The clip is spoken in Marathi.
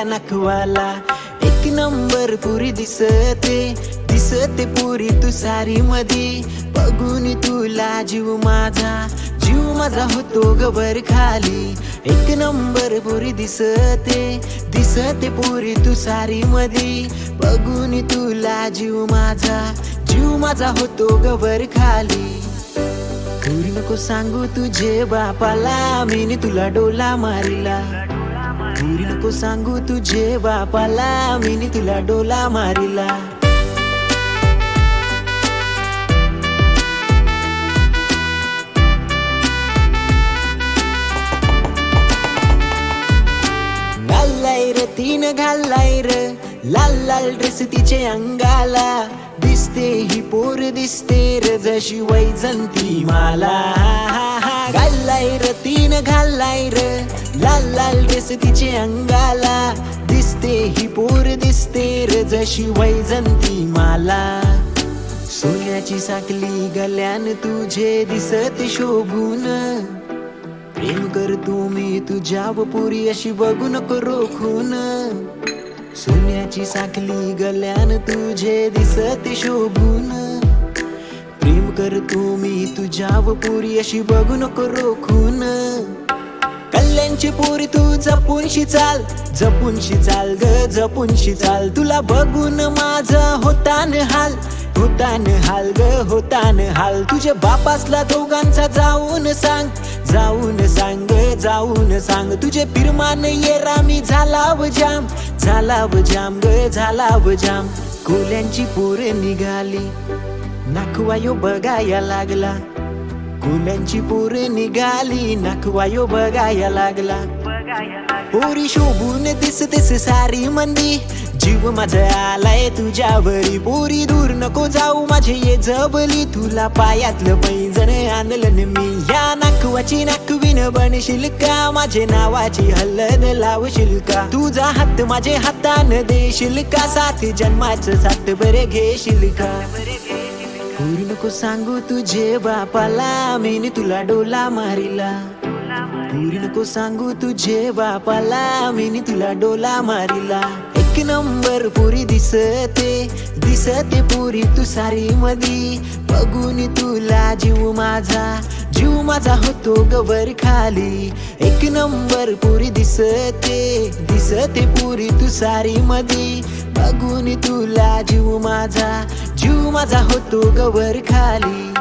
नखवाला. एक नंबर पुरी दिसते दिसते पुरी तू सारी मधी बघून तुला जीव माझा जीव माझा होतो गबर खाली. एक नंबर पुरी दिसते दिसते पुरी तू सारी मधी बघून तुला जीव माझा जीव माझा होतो गबर खाली. पुरी नको सांगू तुझे बापाला मीनी तुला डोला मारिला. पुरी नको सांगू तुझे बापाला मीनी तुला डोला मारिला. घाललाय र तीन र लाल लाल ड्रेस तिचे अंगाला. दिसते ही पोर दिसते र जशी वैजंती माला घालाय र तीन घालाय र. लाल लाल ड्रेस तिचे अंगाला. दिसते ही पोर दिसते र जशी वैजंती माला सोन्याची साकली गल्यान तुझे दिसत शोभून. प्रेम करतो मी तुझ्या पुरी अशी बघू नको रोखून. सोन्याची साखली गल्यान तुझे दिसत शोभून. प्रेम करतो मी तुझ्या पुरी अशी बघू नको रोखून. कल्याणची पोरी तू जपूनशी चाल जपूनशी चाल ग जपूनशी चाल. तुला बघून माझा होतान हाल होतान हाल ग होतान हाल. तुझे बापासला दोघांचा जाऊन सांग जाऊन सांग जाऊन सांग तुझे पिरमान ये रामी झालाव जाम झालाव जाम ग झालाव जाम. कोल्यांची पोर निघाली नाखवायो बघाया लागला. कोल्यांची पोर निघाली नाखवायो बघाया लागला. पोरी शोभून दिसतेस सारी मंदी जीव माझा आलाय तुझ्यावरी. पोरी दूर नको जाऊ माझे ये जबली तुला पायातलं पैजण आणलं न मी. नावाची नाकवाची नाकवीन बनशील का? माझे नावाची हल्लद लावशील का? तुझा हात माझे हातान देशील का? साथ जन्माचं साथ बरे घेशील का? पूर्ण नको सांगू तुझे बापाला मीनी तुला डोला मारिला. पूर्ण नको सांगू तुझे बापाला मीनी तुला डोला मारिला. एक नंबर पुरी दिसते दिसते पुरी तू सारी मधी. बघून तुला जीव माझा जीव माझा होतो गवर खाली. एक नंबर पुरी दिसते दिसते पुरी तू सारी मधी. बघून तुला जीव माझा जीव माझा होतो गवर खाली.